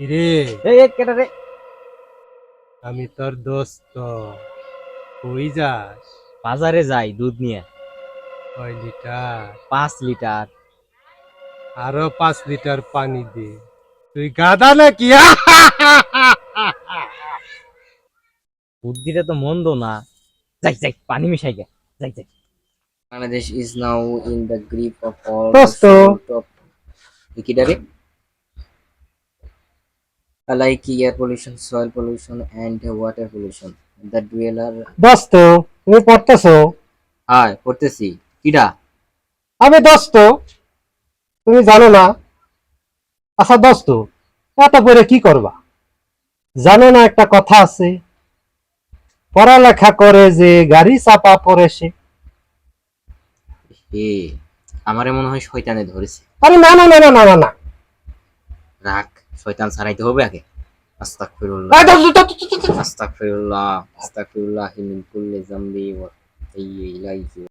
রে রে আমি তোর দোস্ত। কই যাস? বাজারে যাই দুধ নিয়ে। কয় লিটার? পাঁচ লিটার। আরও পাঁচ লিটার পানি দিয়ে তুই গাদা না। কি বুদ্ধিটা তো air pollution soil pollution and water pollution the dweller বাস তো তুমি পড়তেছো? হ্যাঁ পড়তেছি। কিডা? আমি দোস্ত তুমি জানো না আচ্ছা দোস্ত এত পরে কি করবা? জানো না একটা কথা আছে? পড়ালেখা করে যে গাড়ি চাপা পড়ে সে। আমারে মনে হয় শয়তানে ধরেছে। আরে না না না না না না না। রাখ শয়তান ছাড়াইতে হবে আগে। আস্তাগফিরুল্লাহ। দোস্ত। আস্তাগফিরুল্লাহ আস্তাগফিরুল্লাহ মিন কুল্লি যামবি ওয়া ইলাইহি